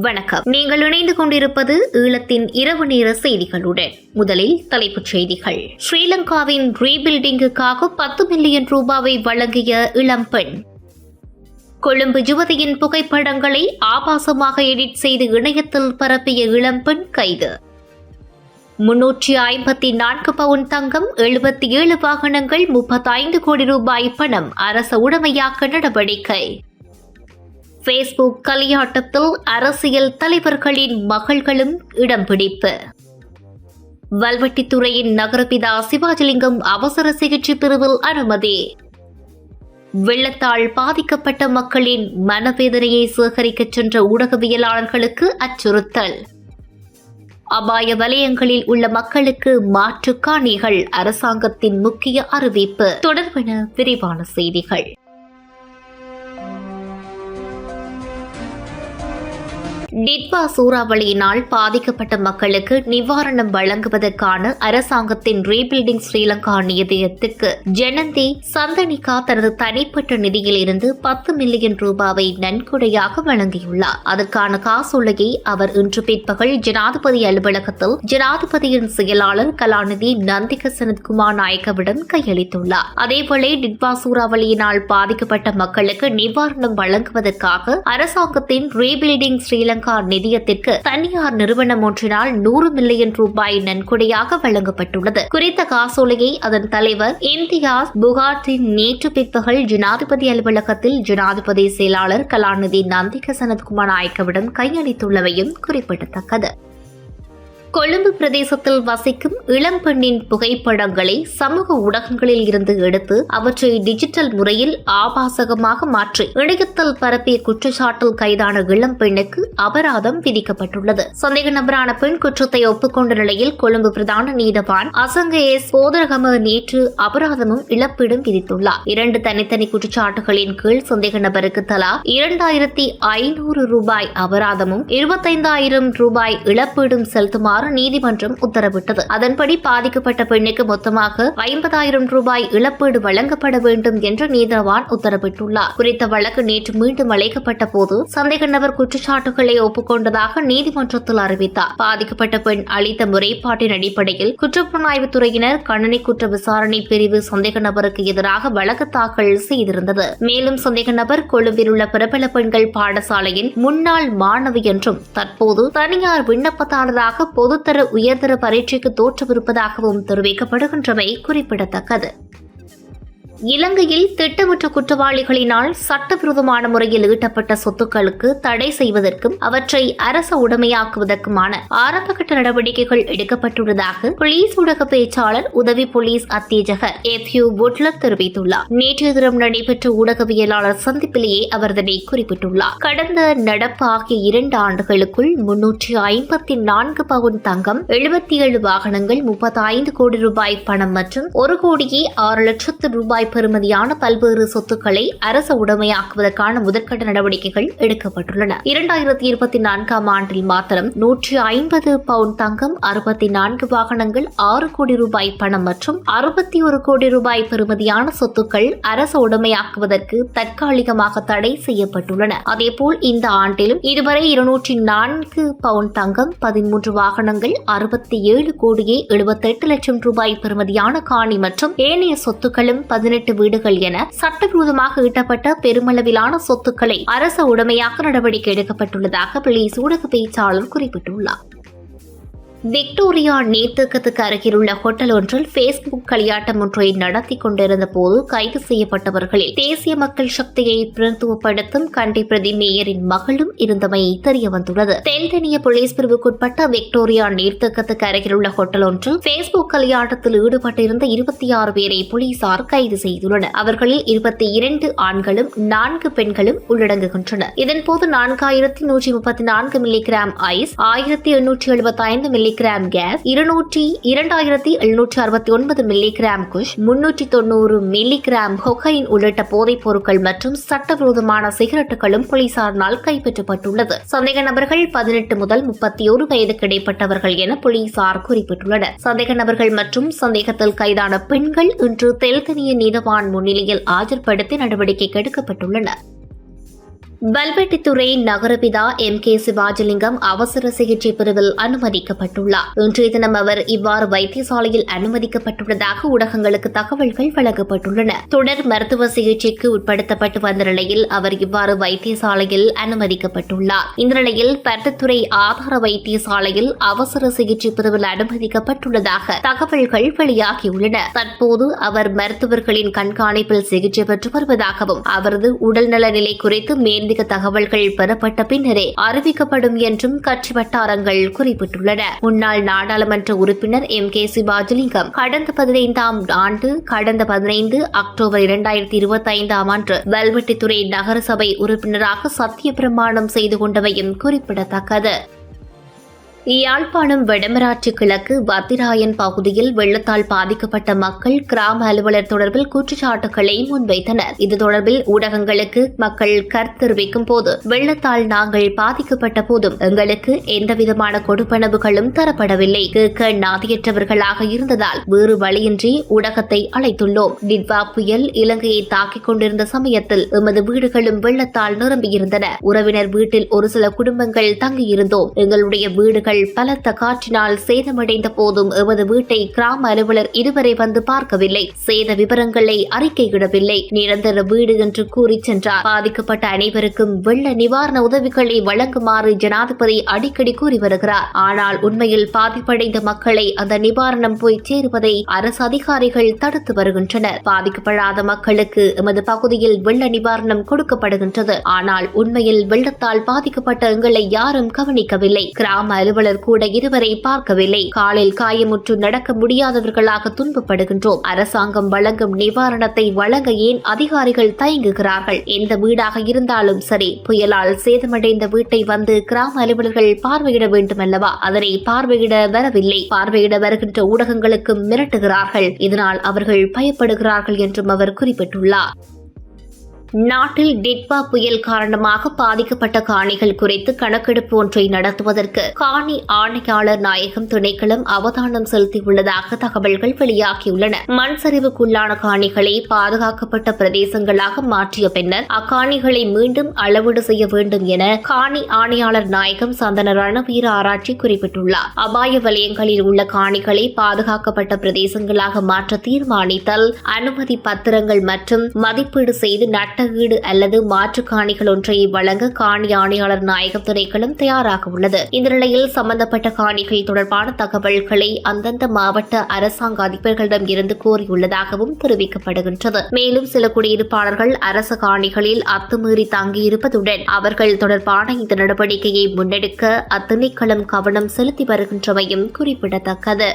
வணக்கம். நீங்கள் இணைந்து கொண்டிருப்பது ஈழத்தின் இரவு நேர செய்திகளுடன். முதலில் தலைப்புச் செய்திகள். ஸ்ரீலங்காவின் ரீபில்டிங்குக்காக பத்து மில்லியன் ரூபாவை வழங்கிய இளம்பெண் கொழும்பு யுவதியின் புகைப்படங்களை ஆபாசமாக எடிட் செய்து இணையத்தில் பரப்பிய இளம்பெண் கைது. முன்னூற்றி ஐம்பத்தி நான்கு பவுன் தங்கம் எழுபத்தி ஏழு வாகனங்கள் முப்பத்தைந்து கோடி ரூபாய் பணம் அரச உடைமையாக்க நடவடிக்கை. பேஸ்புக் கலியாட்டத்தில் அரசியல் தலைவர்களின் மகள்களும் இடம் பிடிப்பு. வல்வெட்டித்துறையின் நகரபிதா சிவாஜிலிங்கம் அவசர சிகிச்சை பிரிவில் அனுமதி. வெள்ளத்தால் பாதிக்கப்பட்ட மக்களின் மனவேதனையை சேகரிக்கச் சென்ற ஊடகவியலாளர்களுக்கு அச்சுறுத்தல். அபாய வலயங்களில் உள்ள மக்களுக்கு மாற்று காணிகள் அரசாங்கத்தின் முக்கிய அறிவிப்பு. தொடர்பென விரிவான செய்திகள். டிட்வா சூறாவளியினால் பாதிக்கப்பட்ட மக்களுக்கு நிவாரணம் வழங்குவதற்கான அரசாங்கத்தின் ரீபில்டிங் ஸ்ரீலங்கா நிதியத்துக்கு ஜனந்தி சந்தனிகா தனது தனிப்பட்ட நிதியில் இருந்து பத்து மில்லியன் ரூபாவை நன்கொடையாக வழங்கியுள்ளார். அதற்கான காசோலையை அவர் இன்று பிற்பகல் ஜனாதிபதி அலுவலகத்தில் ஜனாதிபதியின் செயலாளர் கலாநிதி நந்திக சனத்குமார் நாயக்கவிடம் கையளித்துள்ளார். அதேவேளை டிட்வா சூறாவளியினால் பாதிக்கப்பட்ட மக்களுக்கு நிவாரணம் வழங்குவதற்காக அரசாங்கத்தின் ரீபில்டிங் ஸ்ரீலங்கா ஸ்ரீலங்கா நிதியத்திற்கு தனியார் நிறுவனம் ஒன்றினால் நூறு மில்லியன் ரூபாய் நன்கொடையாக வழங்கப்பட்டுள்ளது. குறித்த காசோலையை அதன் தலைவர் இம்தியாஸ் புகார்டின் நேற்று பிற்பகல் ஜனாதிபதி அலுவலகத்தில் ஜனாதிபதி செயலாளர் கலாநிதி நந்திக சனத்குமார் நாயக்கவிடம் கையளித்துள்ளவையும் குறிப்பிடத்தக்கது. கொழும்பு பிரதேசத்தில் வசிக்கும் இளம்பெண்ணின் புகைப்படங்களை சமூக ஊடகங்களில் இருந்து எடுத்து அவற்றை டிஜிட்டல் முறையில் ஆபாசகமாக மாற்றி இணையத்தில் பரப்பிய குற்றச்சாட்டில் கைதான இளம்பெண்ணுக்கு அபராதம் விதிக்கப்பட்டுள்ளது. சந்தேக நபரான பெண் குற்றத்தை ஒப்புக்கொண்ட நிலையில் கொழும்பு பிரதான நீதவான் அசங்க எஸ் போதரகம நேற்று அபராதமும் இழப்பீடும் விதித்துள்ளார். இரண்டு தனித்தனி குற்றச்சாட்டுகளின் கீழ் சந்தேக நபருக்கு தலா இரண்டாயிரத்தி ஐநூறு ரூபாய் அபராதமும் இருபத்தைந்தாயிரம் ரூபாய் இழப்பீடும் செலுத்துமாறு செய்யுமாறு நீதிமன்றம் உத்தரவிட்டது. அதன்படி பாதிக்கப்பட்ட பெண்ணுக்கு மொத்தமாக ஐம்பதாயிரம் ரூபாய் இழப்பீடு வழங்கப்பட வேண்டும் என்று நீதவான் உத்தரவிட்டுள்ளார். குறித்த வழக்கு நேற்று மீண்டும் அழைக்கப்பட்ட போது சந்தேக நபர் குற்றச்சாட்டுகளை ஒப்புக்கொண்டதாக நீதிமன்றத்தில் அறிவித்தார். பாதிக்கப்பட்ட பெண் அளித்த முறைப்பாட்டின் அடிப்படையில் குற்றப்புலனாய்வு துறையினர் கணனி குற்ற விசாரணை பிரிவு சந்தேக நபருக்கு எதிராக வழக்கு தாக்கல் செய்திருந்தது. மேலும் சந்தேக நபர் கொழும்பில் உள்ள பிரபல பெண்கள் பாடசாலையின் முன்னாள் மாணவி என்றும் தற்போது தனியார் விண்ணப்பத்தாளராக பொது பொதுத்தர உயர்தர பரீட்சைக்கு தோற்றவிருப்பதாகவும் தெரிவிக்கப்படுகின்றமை குறிப்பிடத்தக்கது. இலங்கையில் திட்டமிட்ட குற்றவாளிகளினால் சட்டவிரோதமான முறையில் ஈட்டப்பட்ட சொத்துக்களுக்கு தடை செய்வதற்கும் அவற்றை அரச உடைமையாக்குவதற்குமான ஆரம்பகட்ட நடவடிக்கைகள் எடுக்கப்பட்டுள்ளதாக போலீஸ் ஊடக பேச்சாளர் உதவி போலீஸ் அத்தியஜகர் எஃப் யூ புட்லர் தெரிவித்துள்ளார். நேற்றைய தினம் நடைபெற்ற ஊடகவியலாளர் சந்திப்பிலேயே அவர் இதனை குறிப்பிட்டுள்ளார். கடந்த நடப்பு ஆகிய இரண்டு ஆண்டுகளுக்குள் முன்னூற்றி ஐம்பத்தி நான்கு பவுன் தங்கம் எழுபத்தி ஏழு வாகனங்கள் முப்பத்தி ஐந்து கோடி ரூபாய் பணம் மற்றும் ஒரு கோடியே ஆறு லட்சத்து ரூபாய் பெறுமதியான பல்வேறு சொத்துக்களை அரசு உடைமையாக்குவதற்கான முதற்கட்ட நடவடிக்கைகள் எடுக்கப்பட்டுள்ளன. இரண்டாயிரத்தி இருபத்தி நான்காம் ஆண்டில் மாத்திரம் நூற்றி ஐம்பது பவுண்ட் தங்கம் அறுபத்தி நான்கு வாகனங்கள் ஆறு கோடி ரூபாய் பணம் மற்றும் அறுபத்தி ஒரு கோடி ரூபாய் பெறுமதியான சொத்துக்கள் அரசு உடைமையாக்குவதற்கு தற்காலிகமாக தடை செய்யப்பட்டுள்ளன. அதேபோல் இந்த ஆண்டிலும் இதுவரை இருநூற்றி நான்கு பவுண்ட் தங்கம் பதிமூன்று வாகனங்கள் அறுபத்தி ஏழு கோடியே எழுபத்தெட்டு லட்சம் ரூபாய் பெறுமதியான காணி மற்றும் ஏனைய சொத்துக்களும் பதினெட்டு பதினெட்டு வீடுகள் என சட்டவிரோதமாக ஈட்டப்பட்ட பெருமளவிலான சொத்துக்களை அரச உடமையாக்க நடவடிக்கை எடுக்கப்பட்டுள்ளதாக போலீஸ் ஊடக பேச்சாளர் குறிப்பிட்டுள்ளார். விக்டோரியா நீர்த்தேக்கத்துக்கு அருகிலுள்ள ஹோட்டல் ஒன்றில் பேஸ்புக் களியாட்டம் ஒன்றை நடத்தி கொண்டிருந்த போது கைது செய்யப்பட்டவர்களில் தேசிய மக்கள் சக்தியை பிரதித்துவப்படுத்தும் கண்டி பிரதி மேயரின் மகளும் இருந்தமை தெரியவந்துள்ளது தெல்தனிய போலீஸ் பிரிவுக்குட்பட்ட விக்டோரியா நீர்த்தேக்கத்துக்கு அருகிலுள்ள ஹோட்டல் ஒன்றில் பேஸ்புக் களியாட்டத்தில் ஈடுபட்டிருந்த இருபத்தி ஆறு பேரை போலீசார் கைது செய்துள்ளனர். அவர்களில் இருபத்தி இரண்டு ஆண்களும் நான்கு பெண்களும் உள்ளடங்குகின்றனர் இதன்போது நான்காயிரத்தி நூற்றி முப்பத்தி நான்கு மில்லிகிராம் ஐஸ் ஆயிரத்தி எண்ணூற்றி எழுபத்தி ஐந்து மில்லி மில்லிகிராம் கேஸ் இருநூற்றி இரண்டாயிரத்தி எழுநூற்றி அறுபத்தி ஒன்பது மில்லிகிராம் குஷ் முன்னூற்றி தொண்ணூறு மில்லிகிராம் ஹொகைன் உள்ளிட்ட போதைப் பொருட்கள் மற்றும் சட்டவிரோதமான சிகரெட்டுகளும் போலீசாரினால் கைப்பற்றப்பட்டுள்ளது. சந்தேக நபர்கள் பதினெட்டு முதல் முப்பத்தி ஒரு வயதுக்கு இடைப்பட்டவர்கள் என போலீசார் குறிப்பிட்டுள்ளனர். சந்தேக நபர்கள் மற்றும் சந்தேகத்தில் கைதான பெண்கள் இன்று தெல்தனிய நீதவான் முன்னிலையில் ஆஜர்படுத்தி நடவடிக்கை எடுக்கப்பட்டுள்ளன வல்வெட்டித்துறை நகரபிதா எம் கே சிவாஜிலிங்கம் அவசர சிகிச்சை பிரிவில் அனுமதிக்கப்பட்டுள்ளார். இன்றைய தினம் அவர் இவ்வாறு வைத்தியசாலையில் அனுமதிக்கப்பட்டுள்ளதாக ஊடகங்களுக்கு தகவல்கள் வழங்கப்பட்டுள்ளன. தொடர் மருத்துவ சிகிச்சைக்கு உட்படுத்தப்பட்டு வந்த நிலையில் அவர் இவ்வாறு வைத்தியசாலையில் அனுமதிக்கப்பட்டுள்ளார். இந்த நிலையில் பருத்தித்துறை ஆதார வைத்தியசாலையில் அவசர சிகிச்சை பிரிவில் அனுமதிக்கப்பட்டுள்ளதாக தகவல்கள் வெளியாகியுள்ளன. தற்போது அவர் மருத்துவர்களின் கண்காணிப்பில் சிகிச்சை பெற்று வருவதாகவும் அவரது உடல்நல நிலை குறித்து மேலதிக தகவல்கள் பெறப்பட்ட பின்னரே அறிவிக்கப்படும் என்றும் கட்சி வட்டாரங்கள் குறிப்பிட்டுள்ளன. முன்னாள் நாடாளுமன்ற உறுப்பினர் எம். கே. சிவாஜிலிங்கம் கடந்த பதினைந்தாம் ஆண்டு கடந்த பதினைந்து அக்டோபர் இரண்டாயிரத்தி இருபத்தி ஐந்தாம் அன்று வல்வெட்டித்துறை நகரசபை உறுப்பினராக சத்திய பிரமாணம் செய்து கொண்டவையும் குறிப்பிடத்தக்கது. யாழ்ப்பாணம் வடமராட்சி கிழக்கு வத்திராயன் பகுதியில் வெள்ளத்தால் பாதிக்கப்பட்ட மக்கள் கிராம அலுவலர் தொடர்பில் குற்றச்சாட்டுகளை முன்வைத்தனர். இது தொடர்பில் ஊடகங்களுக்கு மக்கள் கருத்து தெரிவிக்கும் போது வெள்ளத்தால் நாங்கள் பாதிக்கப்பட்ட போதும் எங்களுக்கு எந்தவிதமான கொடுப்பனவுகளும் தரப்படவில்லை. கேட்க நாதியற்றவர்களாக இருந்ததால் வேறு வழியின்றி ஊடகத்தை அழைத்துள்ளோம். டிட்வா புயல் இலங்கையை தாக்கிக் கொண்டிருந்த சமயத்தில் எமது வீடுகளும் வெள்ளத்தால் நிரம்பியிருந்தன. உறவினர் வீட்டில் ஒரு சில குடும்பங்கள் தங்கியிருந்தோம். எங்களுடைய வீடுகள் பலத்த காற்றினால் சேதமடைந்த போதும் எமது வீட்டை கிராம அலுவலர் இதுவரை வந்து பார்க்கவில்லை. சேத விவரங்களை அறிக்கையிடவில்லை. நிரந்தர வீடு என்று கூறி சென்றார். பாதிக்கப்பட்ட அனைவருக்கும் வெள்ள நிவாரண உதவிகளை வழங்குமாறு ஜனாதிபதி அடிக்கடி கூறி வருகிறார். ஆனால் உண்மையில் பாதிப்படைந்த மக்களை அந்த நிவாரணம் போய் சேருவதை அரசு அதிகாரிகள் தடுத்து வருகின்றனர். பாதிக்கப்படாத மக்களுக்கு எமது பகுதியில் வெள்ள நிவாரணம் கொடுக்கப்படுகின்றது. ஆனால் உண்மையில் வெள்ளத்தால் பாதிக்கப்பட்ட எங்களை யாரும் கவனிக்கவில்லை. கிராம அலுவலர் கூட இதுவரை பார்க்கவில்லை. காலில் காயமுற்று நடக்க முடியாதவர்களாக துன்பப்படுகின்றோம். அரசாங்கம் வழங்கும் நிவாரணத்தை வழங்க ஏன் அதிகாரிகள் தயங்குகிறார்கள்? எந்த வீடாக இருந்தாலும் சரி புயலால் சேதமடைந்த வீட்டை வந்து கிராம அலுவலர்கள் பார்வையிட வேண்டும் அல்லவா அதனை பார்வையிட வரவில்லை. பார்வையிட வருகின்ற ஊடகங்களுக்கும் மிரட்டுகிறார்கள். இதனால் அவர்கள் பயப்படுகிறார்கள் என்றும் அவர் குறிப்பிட்டுள்ளார். நாட்டில் டிட்பா புயல் காரணமாக பாதிக்கப்பட்ட காணிகள் குறித்து கணக்கெடுப்பு ஒன்றை நடத்துவதற்கு காணி ஆணையாளர் நாயகம் திணைக்களம் அவதானம் செலுத்தியுள்ளதாக தகவல்கள் வெளியாகியுள்ளன. மண் சரிவுக்குள்ளான காணிகளை பாதுகாக்கப்பட்ட பிரதேசங்களாக மாற்றிய பின்னர் அக்காணிகளை மீண்டும் அளவீடு செய்ய வேண்டும் என காணி ஆணையாளர் நாயகம் சந்தன ரணவீர ஆராய்ச்சி குறிப்பிட்டுள்ளார். அபாய வலயங்களில் உள்ள காணிகளை பாதுகாக்கப்பட்ட பிரதேசங்களாக மாற்ற தீர்மானித்தல் அனுமதி பத்திரங்கள் மற்றும் மதிப்பீடு செய்து நட்டு வீடு அல்லது மாற்று காணிகள் ஒன்றை வழங்க காணி ஆணையாளர் நாயகம் திணைக்களம் தயாராக உள்ளது. இந்த நிலையில் சம்பந்தப்பட்ட காணிகள் தொடர்பான தகவல்களை அந்தந்த மாவட்ட அரசாங்க அதிபர்களிடம் இருந்து கோரியுள்ளதாகவும் தெரிவிக்கப்படுகின்றது. மேலும் சில குடியிருப்பாளர்கள் அரச காணிகளில் அத்துமீறி தங்கியிருப்பதுடன் அவர்கள் தொடர்பான இந்த நடவடிக்கையை முன்னெடுக்க அத்திணைக்களம் கவனம் செலுத்தி வருகின்றமையும் குறிப்பிடத்தக்கது.